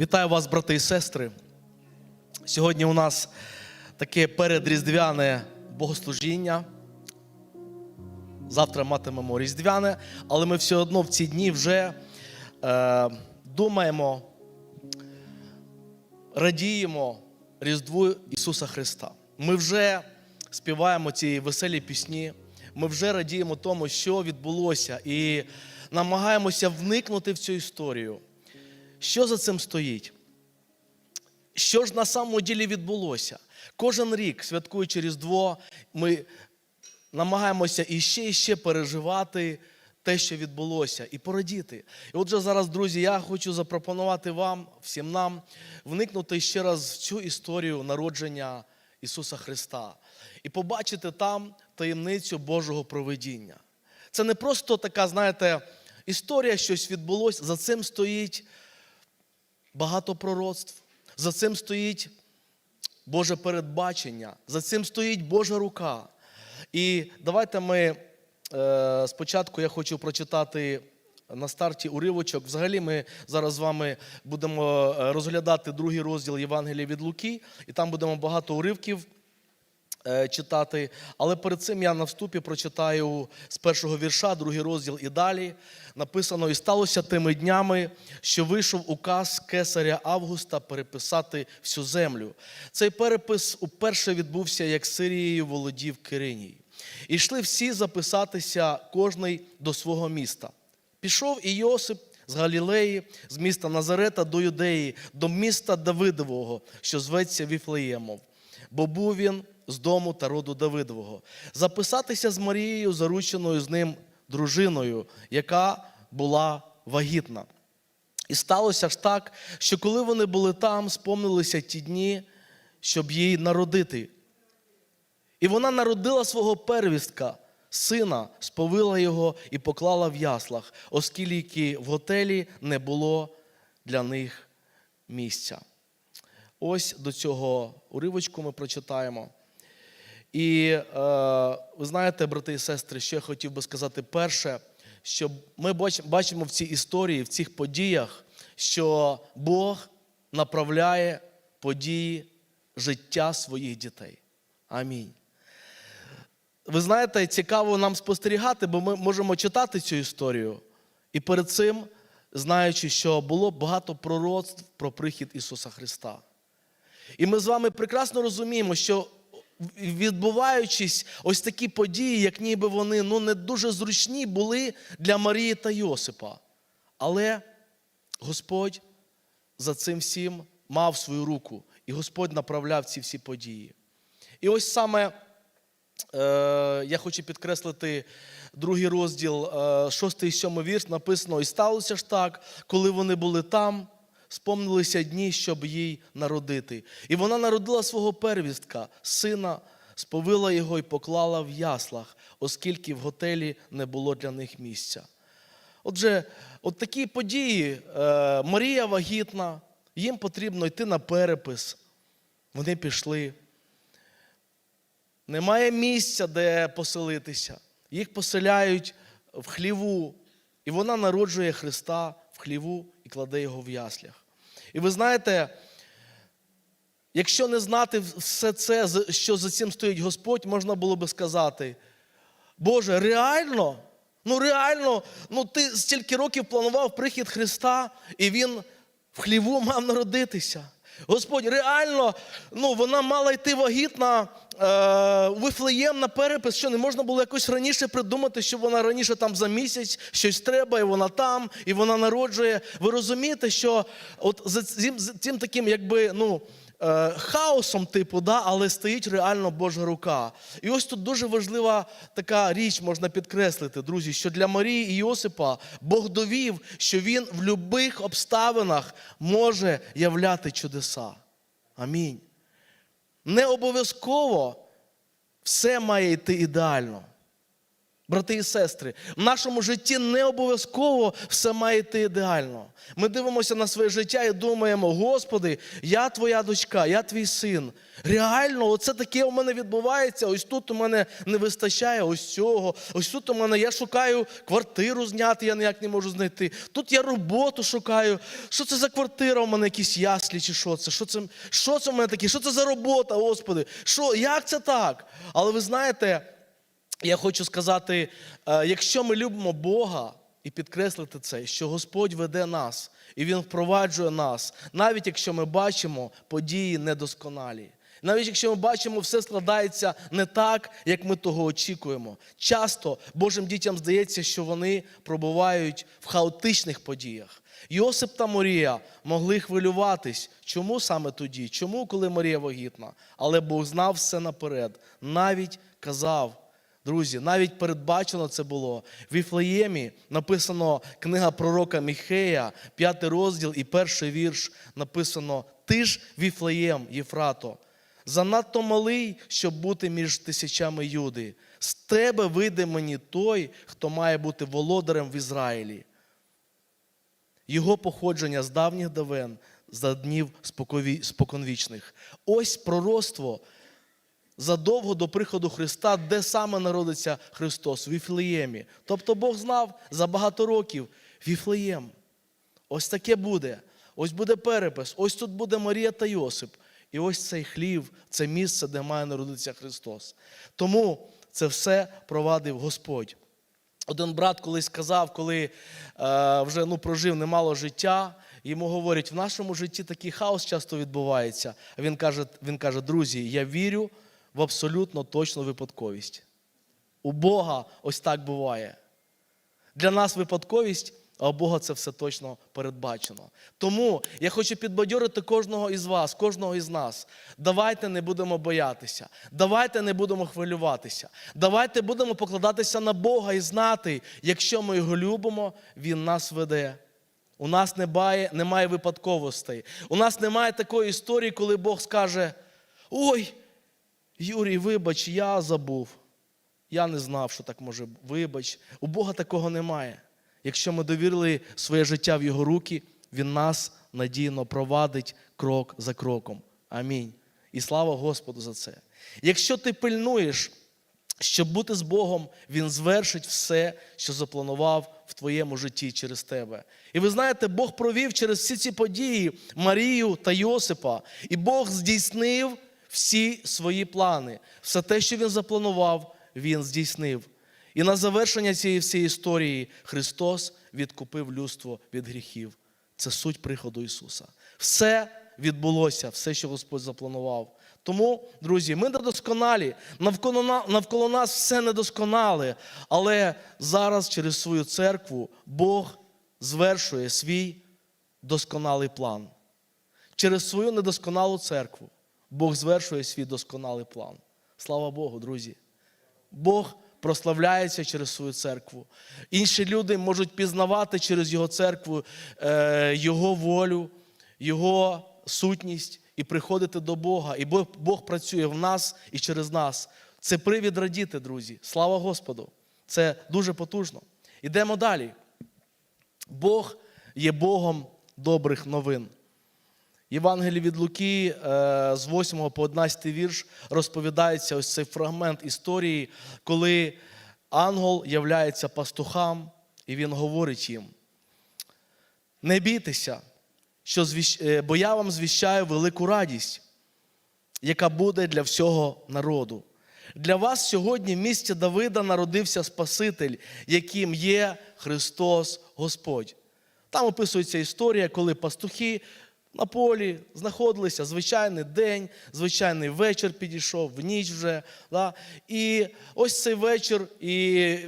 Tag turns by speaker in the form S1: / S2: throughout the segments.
S1: Вітаю вас, брати і сестри. Сьогодні у нас таке передріздвяне богослужіння. Завтра матимемо різдвяне, але ми все одно в ці дні вже е, думаємо, радіємо Різдву Ісуса Христа. Ми вже співаємо ці веселі пісні, ми вже радіємо тому, що відбулося, і намагаємося вникнути в цю історію. Що за цим стоїть? Що ж на самому ділі відбулося? Кожен рік, святкуючи Різдво, ми намагаємося іще і ще переживати те, що відбулося, і порадіти. І отже, зараз, друзі, я хочу запропонувати вам, всім нам, вникнути ще раз в цю історію народження Ісуса Христа і побачити там таємницю Божого проведіння. Це не просто така, знаєте, історія, щось відбулося, за цим стоїть багато пророцтв. За цим стоїть Боже передбачення, за цим стоїть Божа рука. І давайте ми е, спочатку я хочу прочитати на старті уривочок. Взагалі, ми зараз з вами будемо е, розглядати другий розділ Євангелія від Луки, і там будемо багато уривків читати. Але перед цим я на вступі прочитаю з першого вірша, другий розділ і далі. Написано: І сталося тими днями, що вийшов указ кесаря Августа переписати всю землю. Цей перепис уперше відбувся, як Сирією володів Кириній. І йшли всі записатися, кожний до свого міста. Пішов і Йосип з Галілеї, з міста Назарета до Юдеї, до міста Давидового, що зветься Віфлеємов, бо був він з дому та роду Давидового, записатися з Марією, зарученою з ним дружиною, яка була вагітна. І сталося ж так, що коли вони були там, спомнилися ті дні, щоб їй народити. І вона народила свого первістка, сина, сповила його і поклала в яслах, оскільки в готелі не було для них місця. Ось до цього уривочку ми прочитаємо. І е, ви знаєте, брати і сестри, що я хотів би сказати перше, що ми бачимо в цій історії, в цих подіях, що Бог направляє події життя своїх дітей. Амінь. Ви знаєте, цікаво нам спостерігати, бо ми можемо читати цю історію. І перед цим, знаючи, що було багато пророцтв про прихід Ісуса Христа. І ми з вами прекрасно розуміємо, що відбуваючись ось такі події, як ніби вони ну, не дуже зручні були для Марії та Йосипа. Але Господь за цим всім мав свою руку, і Господь направляв ці всі події. І ось саме е, я хочу підкреслити другий розділ, е, шостий і сьомий вірш, написано: І сталося ж так, коли вони були там, спомнилися дні, щоб їй народити. І вона народила свого первістка, сина, сповила його і поклала в яслах, оскільки в готелі не було для них місця. Отже, от такі події, е, Марія вагітна, їм потрібно йти на перепис. Вони пішли. Немає місця, де поселитися. Їх поселяють в хліву, і вона народжує Христа в хліву і кладе його в яслях. І ви знаєте, якщо не знати все це, що за цим стоїть Господь, можна було би сказати: Боже, реально? Ну реально, ну ти стільки років планував прихід Христа, і Він в хліву мав народитися. Господь, реально, ну вона мала йти вагітна е, Вифлеєм на перепис, що не можна було якось раніше придумати, що вона раніше там за місяць щось треба, і вона там, і вона народжує. Ви розумієте, що от за цим, за цим таким, якби, ну. Е, Хаосом, типу, да, але стоїть реально Божа рука. І ось тут дуже важлива така річ можна підкреслити, друзі, що для Марії і Йосипа Бог довів, що він в будь-яких обставинах може являти чудеса. Амінь. Не обов'язково все має йти ідеально. Брати і сестри, в нашому житті не обов'язково все має йти ідеально. Ми дивимося на своє життя і думаємо, Господи, я твоя дочка, я твій син. Реально, оце таке у мене відбувається. Ось тут у мене не вистачає ось цього. Ось тут у мене я шукаю квартиру зняти, я ніяк не можу знайти. Тут я роботу шукаю. Що це за квартира? У мене якісь яслі чи що це? Що це, що це у мене таке? Що це за робота, Господи? Що, як це так? Але ви знаєте. Я хочу сказати, е, якщо ми любимо Бога і підкреслити це, що Господь веде нас і Він впроваджує нас, навіть якщо ми бачимо події недосконалі, навіть якщо ми бачимо, все складається не так, як ми того очікуємо. Часто Божим дітям здається, що вони пробувають в хаотичних подіях. Йосип та Марія могли хвилюватись. Чому саме тоді? Чому, коли Марія вагітна? Але Бог знав все наперед, навіть казав. Друзі, навіть передбачено це було. В Віфлеємі написано книга пророка Міхея, п'ятий розділ і перший вірш написано: Ти ж Віфлеєм, Єфрато, занадто малий, щоб бути між тисячами юди. З тебе вийде мені той, хто має бути володарем в Ізраїлі. Його походження з давніх давен, за днів споконвічних. Ось пророцтво задовго до приходу Христа, де саме народиться Христос, в Віфлеємі. Тобто Бог знав за багато років Віфлеєм. Ось таке буде. Ось буде перепис, ось тут буде Марія та Йосип. І ось цей хлів, це місце, де має народитися Христос. Тому це все провадив Господь. Один брат колись сказав, коли е, вже ну, прожив немало життя, йому говорять, в нашому житті такий хаос часто відбувається. А він каже, він каже, друзі, я вірю в абсолютно точну випадковість. У Бога ось так буває. Для нас випадковість, а у Бога це все точно передбачено. Тому я хочу підбадьорити кожного із вас, кожного із нас. Давайте не будемо боятися, давайте не будемо хвилюватися. Давайте будемо покладатися на Бога і знати, якщо ми його любимо, Він нас веде. У нас немає, немає випадковостей. У нас немає такої історії, коли Бог скаже: Ой, Юрій, вибач, я забув. Я не знав, що так може. Вибач. У Бога такого немає. Якщо ми довірили своє життя в Його руки, Він нас надійно провадить крок за кроком. Амінь. І слава Господу за це. Якщо ти пильнуєш, щоб бути з Богом, Він звершить все, що запланував в твоєму житті через тебе. І ви знаєте, Бог провів через всі ці події Марію та Йосипа, і Бог здійснив всі свої плани. Все те, що він запланував, він здійснив. І на завершення цієї всієї історії Христос відкупив людство від гріхів. Це суть приходу Ісуса. Все відбулося, все, що Господь запланував. Тому, друзі, ми недосконалі, навколо, навколо нас все недосконале, але зараз через свою церкву Бог звершує свій досконалий план. Через свою недосконалу церкву Бог звершує свій досконалий план. Слава Богу, друзі. Бог прославляється через свою церкву. Інші люди можуть пізнавати через Його церкву е, Його волю, Його сутність і приходити до Бога. І Бог, Бог працює в нас і через нас. Це привід радіти, друзі. Слава Господу! Це дуже потужно. Ідемо далі. Бог є Богом добрих новин. Євангелії від Луки е, з 8 по 11 вірш розповідається ось цей фрагмент історії, коли ангел являється пастухам, і він говорить їм: не бійтеся, що звіщ- е, бо я вам звіщаю велику радість, яка буде для всього народу. Для вас сьогодні в місті Давида народився Спаситель, яким є Христос Господь. Там описується історія, коли пастухи на полі знаходилися звичайний день, звичайний вечір підійшов, в ніч вже. Да? І ось цей вечір, і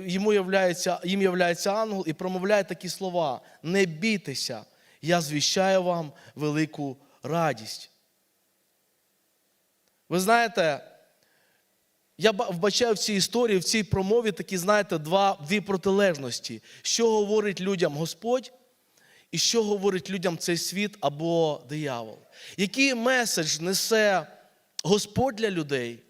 S1: йому являється, їм являється ангел і промовляє такі слова: не бійтеся, я звіщаю вам велику радість. Ви знаєте, я вбачаю в цій історії, в цій промові такі, знаєте, два, дві протилежності. Що говорить людям Господь, і що говорить людям цей світ або диявол. Який меседж несе Господь для людей,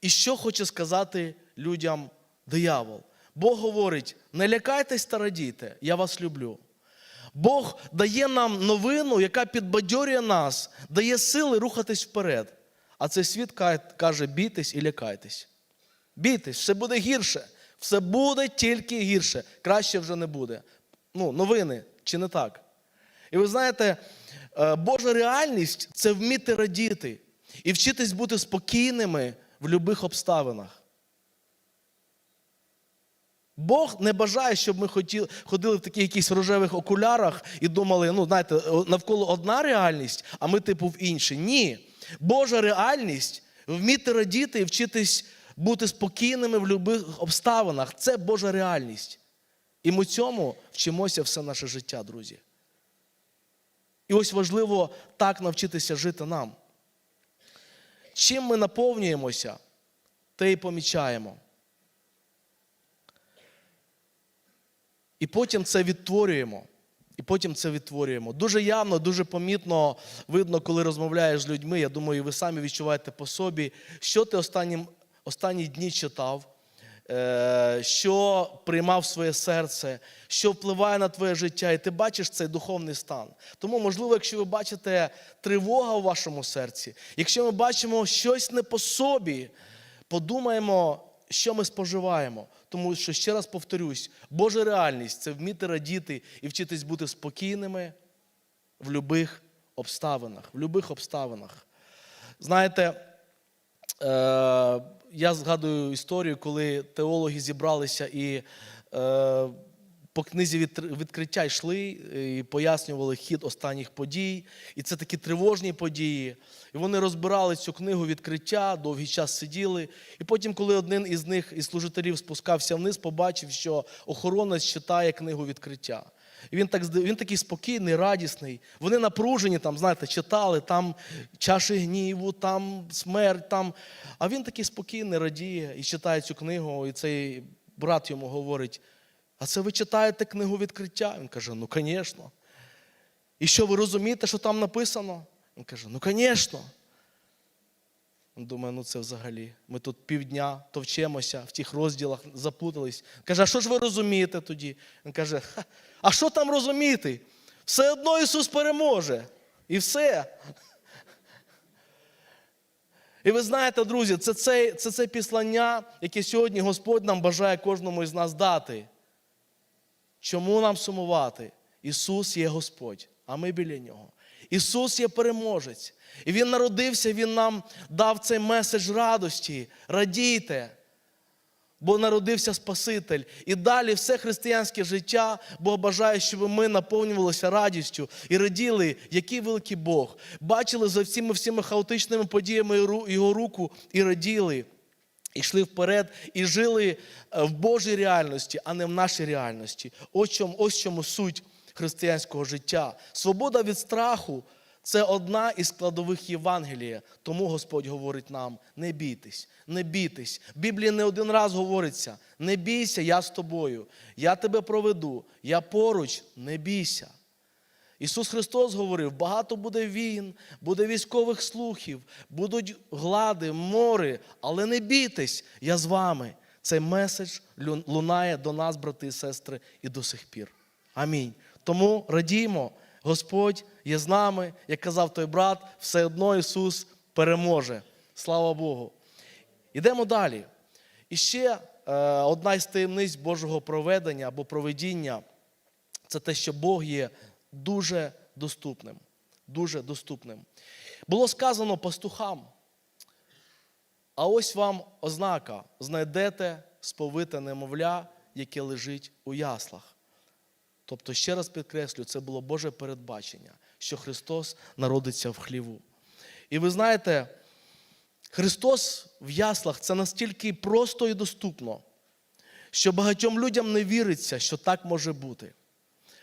S1: і що хоче сказати людям диявол? Бог говорить: не лякайтесь та радійте, я вас люблю. Бог дає нам новину, яка підбадьорює нас, дає сили рухатись вперед. А цей світ каже: бійтесь і лякайтесь. Бійтесь, все буде гірше. Все буде тільки гірше. Краще вже не буде. Ну, новини, чи не так? І ви знаєте, е, Божа реальність це вміти радіти і вчитись бути спокійними в будь-яких обставинах. Бог не бажає, щоб ми ходили в таких якісь рожевих окулярах і думали, ну, знаєте, навколо одна реальність, а ми, типу, в іншій. Ні. Божа реальність вміти радіти і вчитись бути спокійними в будь-яких обставинах. Це Божа реальність. І ми цьому вчимося все наше життя, друзі. І ось важливо так навчитися жити нам. Чим ми наповнюємося, те й помічаємо. І потім це відтворюємо. І потім це відтворюємо. Дуже явно, дуже помітно видно, коли розмовляєш з людьми. Я думаю, ви самі відчуваєте по собі, що ти останні, останні дні читав, що приймав своє серце, що впливає на твоє життя, і ти бачиш цей духовний стан. Тому, можливо, якщо ви бачите тривога у вашому серці, якщо ми бачимо щось не по собі, подумаємо, що ми споживаємо. Тому що, ще раз повторюсь, Божа реальність це вміти радіти і вчитись бути спокійними в будь-яких обставинах. В будь-яких обставинах. Знаєте, е, я згадую історію, коли теологи зібралися і е, по книзі відкриття йшли і пояснювали хід останніх подій. І це такі тривожні події. І вони розбирали цю книгу відкриття, довгий час сиділи. І потім, коли один із них, із служителів, спускався вниз, побачив, що охоронець читає книгу відкриття. Він так він такий спокійний, радісний. Вони напружені, там, знаєте, читали, там чаші гніву, там смерть, там. А він такий спокійний, радіє і читає цю книгу, і цей брат йому говорить: а це ви читаєте книгу відкриття? Він каже: ну, звісно. І що ви розумієте, що там написано? Він каже: ну, звісно. Він думає, ну це взагалі. Ми тут півдня товчемося в тих розділах, запутались. Каже, а що ж ви розумієте тоді? Він каже, а що там розуміти? Все одно Ісус переможе. І все. І ви знаєте, друзі, це це, це, це післання, яке сьогодні Господь нам бажає кожному із нас дати. Чому нам сумувати? Ісус є Господь, а ми біля Нього. Ісус є переможець. І Він народився, Він нам дав цей меседж радості. Радійте, бо народився Спаситель. І далі все християнське життя Бог бажає, щоб ми наповнювалися радістю і раділи, який великий Бог. Бачили за всіми всіми хаотичними подіями Його руку і раділи. І йшли вперед і жили е, в Божій реальності, а не в нашій реальності. Ось чому, ось чому суть християнського життя. Свобода від страху це одна із складових Євангелія. Тому Господь говорить нам: не бійтесь, не бійтесь. В Біблії не один раз говориться: не бійся, я з тобою, я тебе проведу, я поруч, не бійся. Ісус Христос говорив: багато буде війн, буде військових слухів, будуть глади, мори, але не бійтесь, я з вами. Цей меседж лунає до нас, брати і сестри, і до сих пір. Амінь. Тому радімо, Господь є з нами, як казав той брат, все одно Ісус переможе. Слава Богу. Ідемо далі. І ще е, одна із таємниць Божого проведення або проведіння це те, що Бог є дуже доступним. Дуже доступним. Було сказано пастухам. А ось вам ознака: знайдете сповите немовля, яке лежить у яслах. Тобто, ще раз підкреслю, це було Боже передбачення, що Христос народиться в хліву. І ви знаєте, Христос в яслах це настільки просто і доступно, що багатьом людям не віриться, що так може бути.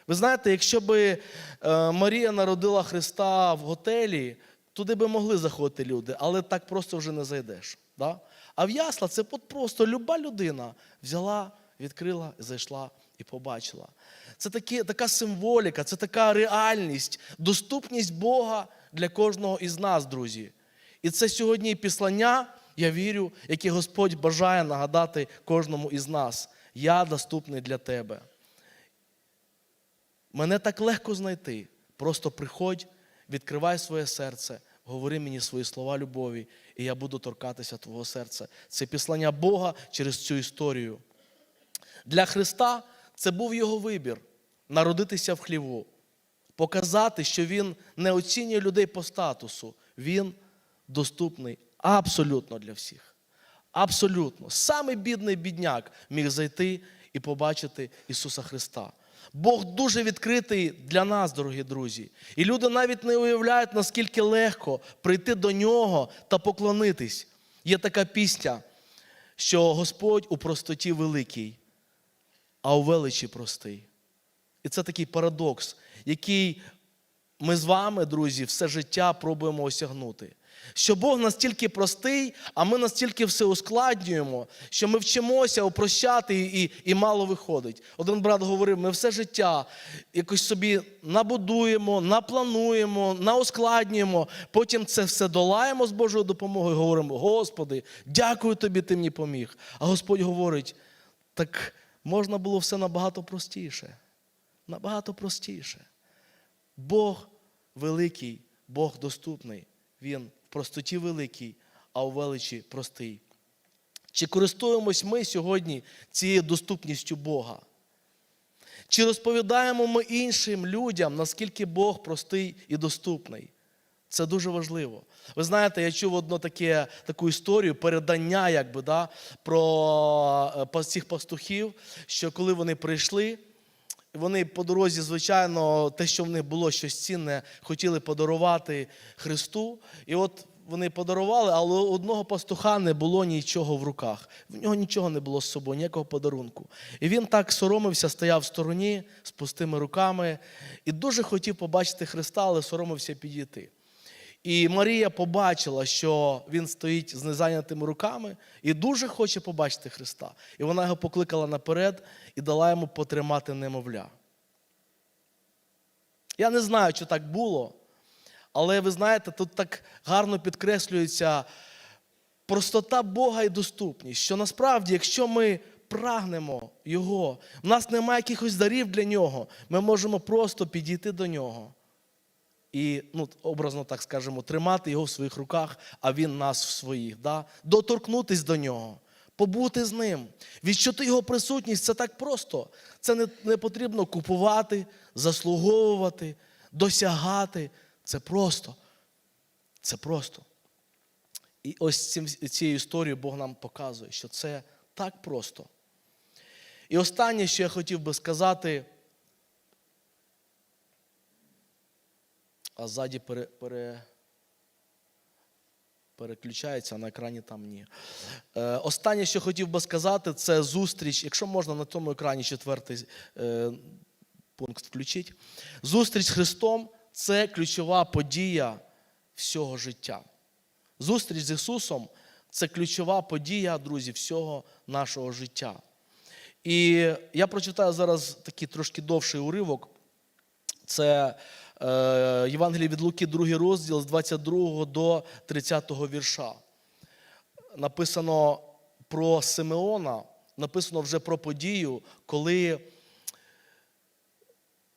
S1: Ви знаєте, якщо би е, Марія народила Христа в готелі, туди би могли заходити люди, але так просто вже не зайдеш. Да? А в ясла це просто люба людина взяла, відкрила, зайшла і побачила. Це такі, така символіка, це така реальність, доступність Бога для кожного із нас, друзі. І це сьогодні післання, я вірю, яке Господь бажає нагадати кожному із нас. я доступний для тебе. Мене так легко знайти. Просто приходь, відкривай своє серце, говори мені свої слова любові, і я буду торкатися твого серця. Це післання Бога через цю історію. Для Христа це був його вибір народитися в хліву, показати, що Він не оцінює людей по статусу, Він доступний абсолютно для всіх. Абсолютно. Самий бідний бідняк міг зайти і побачити Ісуса Христа. Бог дуже відкритий для нас, дорогі друзі. І люди навіть не уявляють, наскільки легко прийти до нього та поклонитись. Є така пісня, що Господь у простоті великий, а у величі простий. І це такий парадокс, який ми з вами, друзі, все життя пробуємо осягнути. Що Бог настільки простий, а ми настільки все ускладнюємо, що ми вчимося опрощати і, і мало виходить. Один брат говорив: ми все життя якось собі набудуємо, наплануємо, наускладнюємо, потім це все долаємо з Божою допомогою говоримо: Господи, дякую тобі, ти мені поміг. А Господь говорить: так можна було все набагато простіше. Набагато простіше. Бог великий, Бог доступний. Він в простоті великий, а у величі простий. Чи користуємось ми сьогодні цією доступністю Бога? Чи розповідаємо ми іншим людям, наскільки Бог простий і доступний? Це дуже важливо. Ви знаєте, я чув одну таке, таку історію, передання якби, да, про е, цих пастухів, що коли вони прийшли, вони по дорозі, звичайно, те, що в них було щось цінне, хотіли подарувати Христу. І от вони подарували, але у одного пастуха не було нічого в руках. В нього нічого не було з собою, ніякого подарунку. І він так соромився, стояв в стороні з пустими руками і дуже хотів побачити Христа, але соромився підійти. І Марія побачила, що він стоїть з незайнятими руками і дуже хоче побачити Христа. І вона його покликала наперед і дала йому потримати немовля. Я не знаю, чи так було, але ви знаєте, тут так гарно підкреслюється простота Бога і доступність, що насправді, якщо ми прагнемо Його, в нас немає якихось дарів для нього, ми можемо просто підійти до нього і, ну, образно так скажемо, тримати його в своїх руках, а він нас в своїх. Да? Доторкнутись до нього, побути з ним, відчути його присутність це так просто. Це не, не потрібно купувати, заслуговувати, досягати. Це просто. Це просто. І ось цим, цією історією Бог нам показує, що це так просто. І останнє, що я хотів би сказати. А ззаді пере, пере, переключається, а на екрані там ні. Е, останнє, що хотів би сказати, це зустріч, якщо можна на тому екрані четвертий е, пункт включити. Зустріч з Христом це ключова подія всього життя. Зустріч з Ісусом це ключова подія, друзі, всього нашого життя. І я прочитаю зараз такий трошки довший уривок. Це е, Євангеліє від Луки, другий розділ з 22 до 30 вірша. Написано про Симеона, написано вже про подію, коли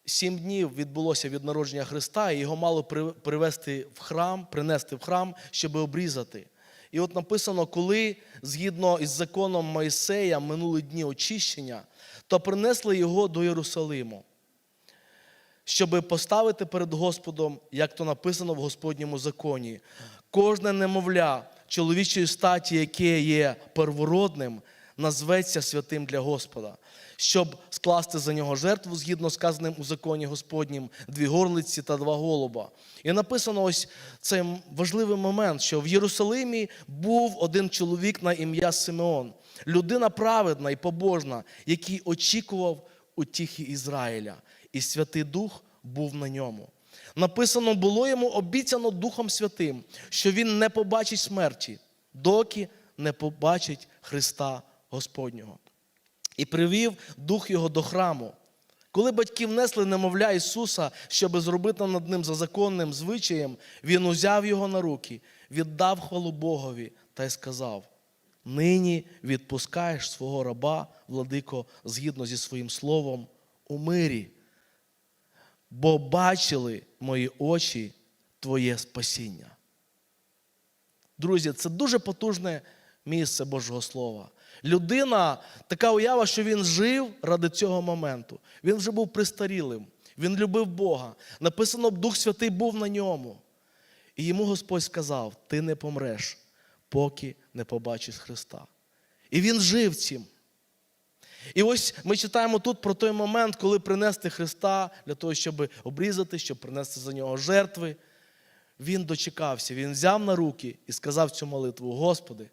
S1: сім днів відбулося від народження Христа, і його мало привести в храм, принести в храм, щоб обрізати. І от написано, коли згідно із законом Моїсея минули дні очищення, то принесли його до Єрусалиму щоб поставити перед Господом, як то написано в Господньому законі. Кожне немовля чоловічої статі, яке є первородним, назветься святим для Господа, щоб скласти за нього жертву згідно сказаним у законі Господнім, дві горлиці та два голуба. І написано ось цей важливий момент, що в Єрусалимі був один чоловік на ім'я Симеон, людина праведна і побожна, який очікував утіхи Ізраїля і Святий Дух був на ньому. Написано, було йому обіцяно Духом Святим, що він не побачить смерті, доки не побачить Христа Господнього. І привів Дух його до храму. Коли батьки внесли немовля Ісуса, щоб зробити над ним за законним звичаєм, Він узяв його на руки, віддав хвалу Богові та й сказав: нині відпускаєш свого раба, владико, згідно зі своїм словом, у мирі, бо бачили мої очі Твоє спасіння. Друзі, це дуже потужне місце Божого Слова. Людина, така уява, що він жив ради цього моменту. Він вже був пристарілим, він любив Бога. Написано, Дух Святий був на ньому. І йому Господь сказав: Ти не помреш, поки не побачиш Христа. І він жив цим. І ось ми читаємо тут про той момент, коли принести Христа для того, щоб обрізати, щоб принести за нього жертви. Він дочекався, він взяв на руки і сказав цю молитву: Господи,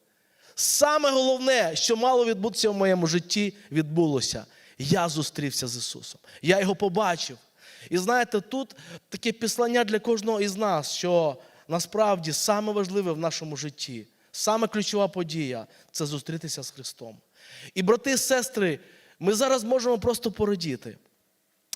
S1: саме головне, що мало відбутися в моєму житті, відбулося. Я зустрівся з Ісусом. Я його побачив. І знаєте, тут таке післання для кожного із нас, що насправді саме важливе в нашому житті, саме ключова подія це зустрітися з Христом. І брати сестри, ми зараз можемо просто порадіти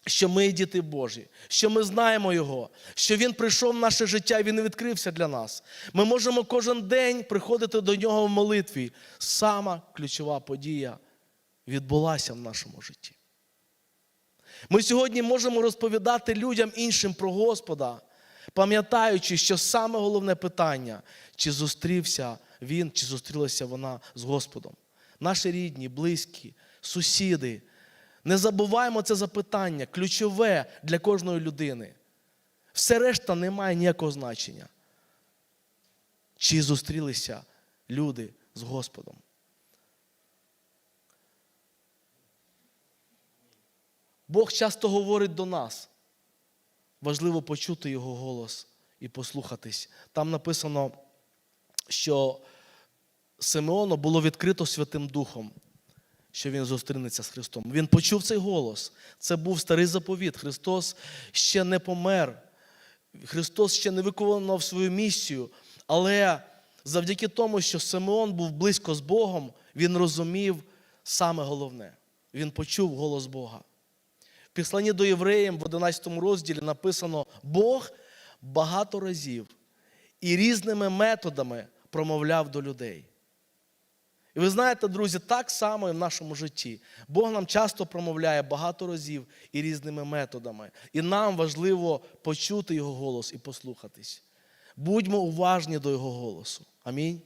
S1: що ми діти Божі, що ми знаємо Його, що Він прийшов в наше життя і Він відкрився для нас. Ми можемо кожен день приходити до нього в молитві. Сама ключова подія відбулася в нашому житті. Ми сьогодні можемо розповідати людям іншим про Господа, пам'ятаючи, що саме головне питання, чи зустрівся він, чи зустрілася вона з Господом. Наші рідні, близькі, сусіди. Не забуваємо це запитання, ключове для кожної людини. Все решта не має ніякого значення. Чи зустрілися люди з Господом? Бог часто говорить до нас. Важливо почути Його голос і послухатись. Там написано, що Симеону було відкрито Святим Духом що він зустрінеться з Христом. Він почув цей голос. Це був старий заповіт. Христос ще не помер. Христос ще не виконував свою місію. Але завдяки тому, що Симеон був близько з Богом, він розумів саме головне. Він почув голос Бога. В післанні до євреїв в 11 розділі написано: Бог багато разів і різними методами промовляв до людей. І ви знаєте, друзі, так само і в нашому житті. Бог нам часто промовляє багато разів і різними методами. І нам важливо почути Його голос і послухатись. Будьмо уважні до Його голосу. Амінь.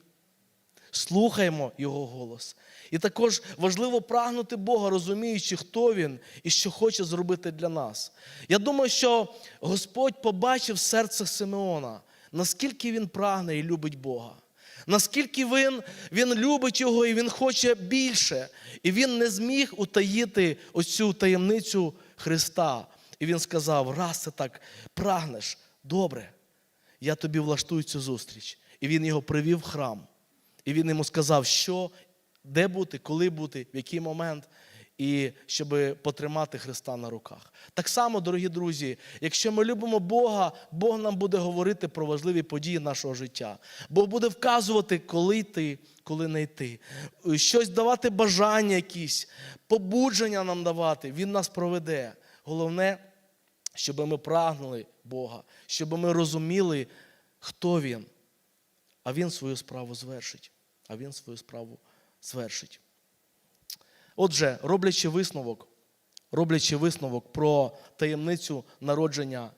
S1: Слухаймо Його голос. І також важливо прагнути Бога, розуміючи, хто Він і що хоче зробити для нас. Я думаю, що Господь побачив серце Симеона, наскільки він прагне і любить Бога. Наскільки він він любить його і він хоче більше. І він не зміг утаїти оцю таємницю Христа. І він сказав: раз ти так прагнеш, добре, я тобі влаштую цю зустріч. І він його привів в храм. І він йому сказав, що, де бути, коли бути, в який момент і щоб потримати Христа на руках. Так само, дорогі друзі, якщо ми любимо Бога, Бог нам буде говорити про важливі події нашого життя. Бог буде вказувати, коли йти, коли не йти, щось давати бажання якісь, побудження нам давати. Він нас проведе. Головне, щоб ми прагнули Бога, щоб ми розуміли, хто Він. А Він свою справу звершить. А Він свою справу звершить. Отже, роблячи висновок, роблячи висновок про таємницю народження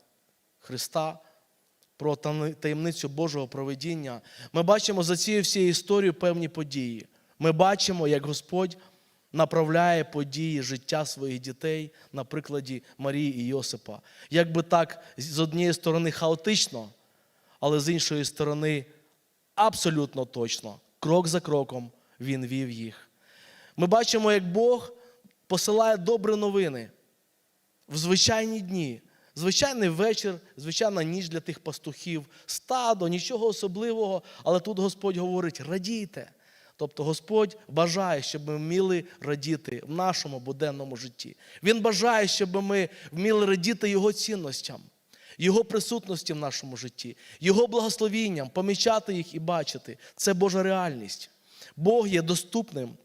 S1: Христа, про таємницю Божого проведіння, ми бачимо за цією всією історією певні події. Ми бачимо, як Господь направляє події життя своїх дітей на прикладі Марії і Йосипа. Як би так, з однієї сторони, хаотично, але з іншої сторони, абсолютно точно, крок за кроком він вів їх. Ми бачимо, як Бог посилає добрі новини в звичайні дні. Звичайний вечір, звичайна ніч для тих пастухів, стадо, нічого особливого, але тут Господь говорить: радійте. Тобто Господь бажає, щоб ми вміли радіти в нашому буденному житті. Він бажає, щоб ми вміли радіти Його цінностям, Його присутності в нашому житті, Його благословінням, помічати їх і бачити. Це Божа реальність. Бог є доступним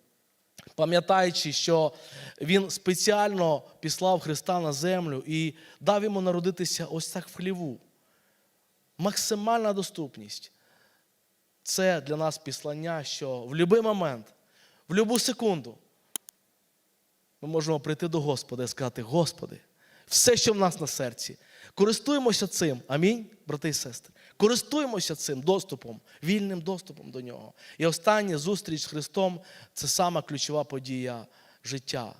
S1: пам'ятаючи, що Він спеціально післав Христа на землю і дав йому народитися ось так в хліву. Максимальна доступність. це для нас післання, що в будь-який момент, в будь-яку секунду ми можемо прийти до Господа і сказати: Господи, все, що в нас на серці, користуємося цим. Амінь, брати і сестри. Користуємося цим доступом, вільним доступом до нього. І остання зустріч з Христом це сама ключова подія життя.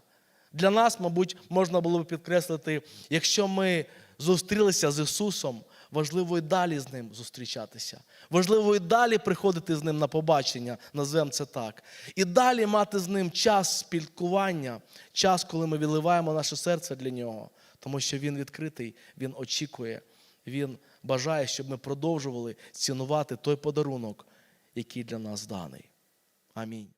S1: Для нас, мабуть, можна було б підкреслити, якщо ми зустрілися з Ісусом, важливо і далі з Ним зустрічатися. Важливо і далі приходити з Ним на побачення, назвемо це так. І далі мати з Ним час спілкування, час, коли ми відливаємо наше серце для Нього. Тому що Він відкритий, Він очікує, Він бажає, щоб ми продовжували цінувати той подарунок, який для нас даний. Амінь.